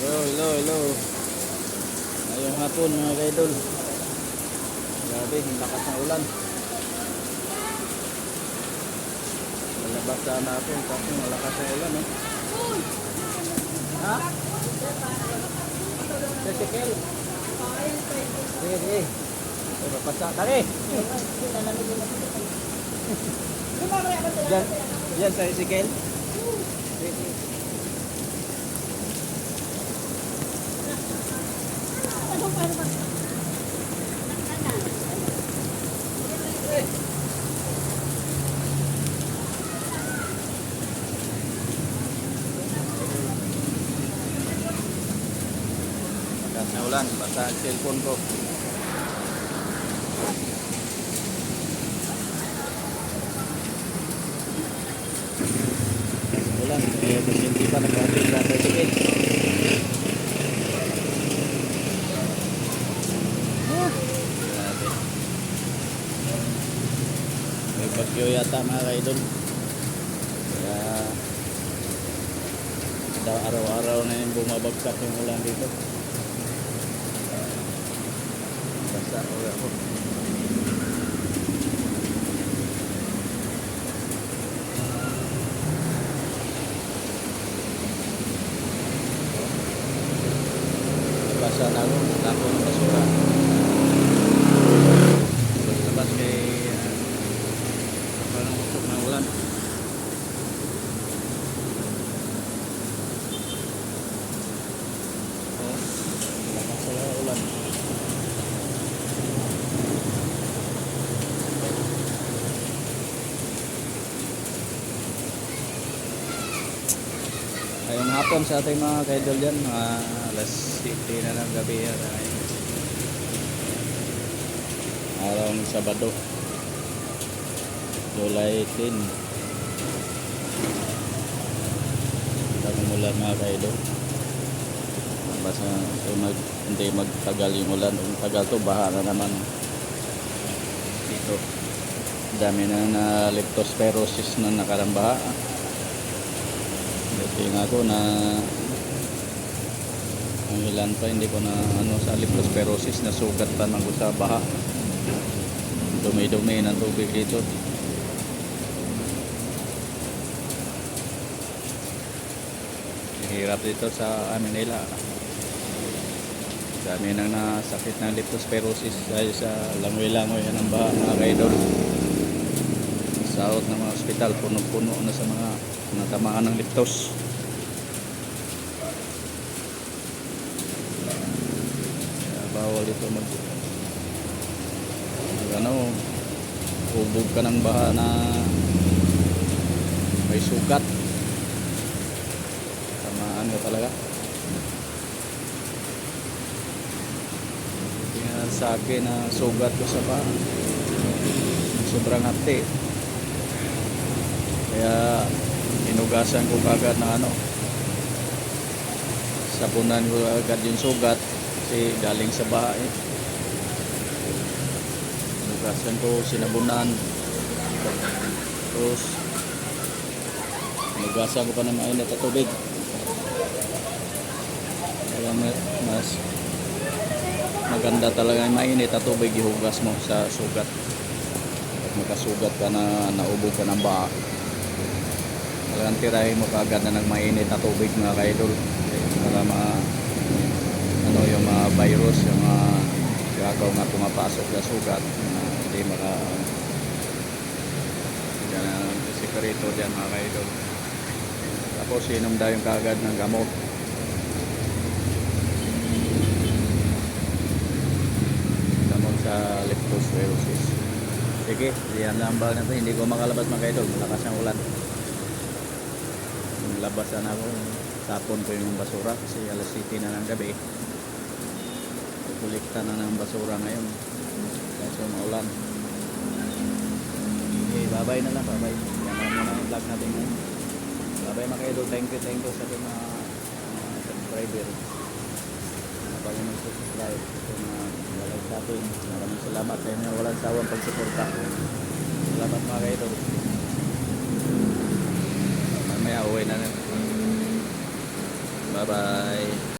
Hello, hello, hello. Ngayong hapon mga kaidol. Grabe, lakas ng ulan. Lalabas sana ako, kasi malakas ang ulan. Eh. Ha? Testikel. Sige, sige. Ay, mapasa. Tari! Yan, yan sa Ezekiel. Sige, sige. Lakas na ulan, basta ang cellphone ko. Ulan, eh, hindi pa nag-update sa tricycle. Grabe. Bagyo yata mga kaidol. Kaya daw araw-araw na yung bumabagsak yung ulan dito. Basta ulan ko. Basa na ako, ng basura. Labas kay uh, parang usok ng ulan. Oh, lakas sa ulan. Ngayong hapon sa ating mga kaidol dyan, mga alas 7 na ng gabi yan. ay Araw ng Sabado. July 10. Bagong ulan mga kaidol. Basta ito mag, hindi magtagal yung ulan. Kung tagal to, baha na naman. Dito. Dami na na leptospirosis na nakarambaha. Kasi nga ako na ang ilan pa hindi ko na ano sa leptospirosis na sugat pa man ko sa baha. Dumi-dumi ng tubig dito. Hirap dito sa amin nila. Dami nang nasakit ng leptospirosis dahil sa langoy-langoy ng baha mga kaidol. Sa out ng mga ospital, puno-puno na sa mga natamaan ng leptos. Kaya bawal ito mag, mag ano, hubog ka ng baha na may sugat. Tamaan ka talaga. Sa akin na sugat ko sa baha. Sobrang hati. Kaya inugasan ko kagad na ano sabunan ko agad yung sugat kasi galing sa baha eh. inugasan ko sinabunan. Tapos inugasan ko pa ng mainit at tubig. Kaya ma- mas maganda talaga yung mainit at tubig ihugas mo sa sugat. At makasugat ka na naubog ka ng baha Talagang tirahin mo kaagad na nagmainit na tubig mga kaidol. Para ma ano yung mga virus yung mga gagaw nga pumapasok sa sugat na hindi maka yan ang sikarito dyan mga kaidol. Tapos inom daw yung kaagad ng gamot. Gamot sa leptospirosis. Sige diyan lang ba natin? Hindi ko makalabas mga kaidol. Malakas ang ulan labasan ako. Tapon ko yung basura kasi alas 7 na ng gabi. Kukulikta na ng basura ngayon. Kaso maulan. Okay bye bye na lang bye bye yan lang muna yung vlog natin ngayon. Bye bye thank you thank you sa mga, mga subscriber. Na bago mag-subscribe. Sa mga walay sa atin maraming salamat. Sa inyo walang sawang pagsuporta. Salamat mga idol mamaya uwi na rin. Bye bye